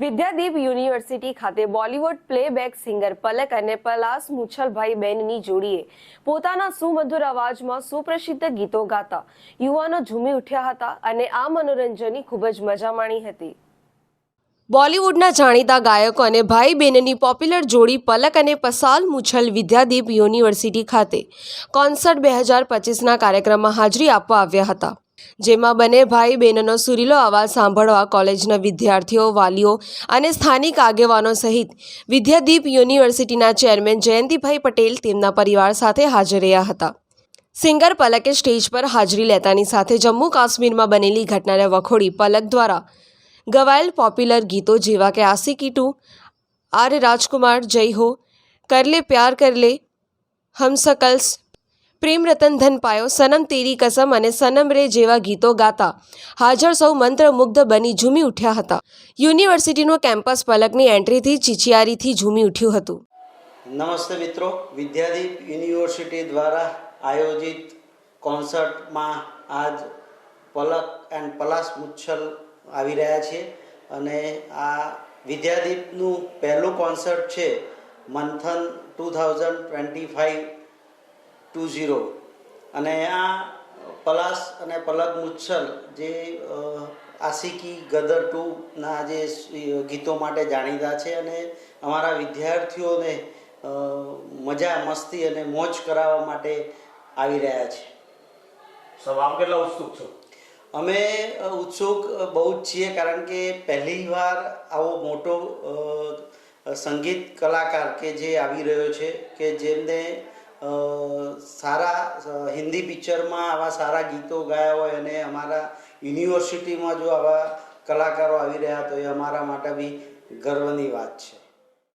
Vidyadeep university ખાતે Bollywood playback singer Palak અને પલાસ મુછલભાઈ બેનની જોડીએ પોતાના સુમધુર અવાજમાં સુપ્રસિદ્ધ ગીતો ગાતા. યુવાનો ઝૂમી ઉઠ્યા હતા અને આ મનોરંજનની ખૂબ જ મજા માણી હતી. બોલિવૂડના જાણીતા ગાયકો અને ભાઈ બહેનની પોપ્યુલર જોડી પલક અને પસાલ મુછલ વિદ્યાદીપ યુનિવર્સિટી ખાતે કોન્સર્ટ બે હજાર પચીસના કાર્યક્રમમાં હાજરી આપવા આવ્યા હતા. જેમાં બંને ભાઈ બહેનનો સુરીલો અવાજ સાંભળવા કોલેજના વિદ્યાર્થીઓ, વાલીઓ અને સ્થાનિક આગેવાનો સહિત વિદ્યાદીપ યુનિવર્સિટીના ચેરમેન જયંતિભાઈ પટેલ તેમના પરિવાર સાથે હાજર રહ્યા હતા. સિંગર પલકે સ્ટેજ પર હાજરી લેતાની સાથે જમ્મુ કાશ્મીરમાં બનેલી ઘટનાને વખોડી પલક દ્વારા ગવાયેલ પોપ્યુલર ગીતો જેવા કે આશિકી ટુ, આર રાજકુમાર, જય હો કરલે પ્યાર કરલે હમ શકલ્સ પ્રેમ રતન ધન પાયો, સનમ તેરી કસમ અને સનમ રે જેવા ગીતો ગાતા. હાજર સૌ મંત્રમુગ્ધ બની ઝૂમી ઉઠ્યા હતા. યુનિવર્સિટીનું કેમ્પસ પલકની એન્ટ્રીથી, ચિચિયારીથી ઝૂમી ઉઠ્યું હતું. નમસ્તે મિત્રો. વિદ્યાદીપ યુનિવર્સિટી દ્વારા આયોજિત કોન્સર્ટમાં આજ પલક એન્ડ પલાસ મુચ્છલ આવી રહ્યા છે અને આ વિદ્યાદીપનું પહેલું કોન્સર્ટ છે Manthan two thousand twenty five two zero. અને આ પલાસ અને પલક મુચ્છલ જે આશિકી ગદર ટુના જે ગીતો માટે જાણીતા છે અને અમારા વિદ્યાર્થીઓને મજા મસ્તી અને મોજ કરાવવા માટે આવી રહ્યા છે. સર આપ કેટલા ઉત્સુક છો? અમે ઉત્સુક બહુ જ છીએ કારણ કે પહેલી વાર આવો મોટો સંગીત કલાકાર કે જે આવી રહ્યો છે કે જેમને સારા હિન્દી પિક્ચરમાં આવા સારા ગીતો ગાયા હોય અને અમારા યુનિવર્સિટીમાં જો આવા કલાકારો આવી રહ્યા તો એ અમારા માટે બી ગર્વની વાત છે.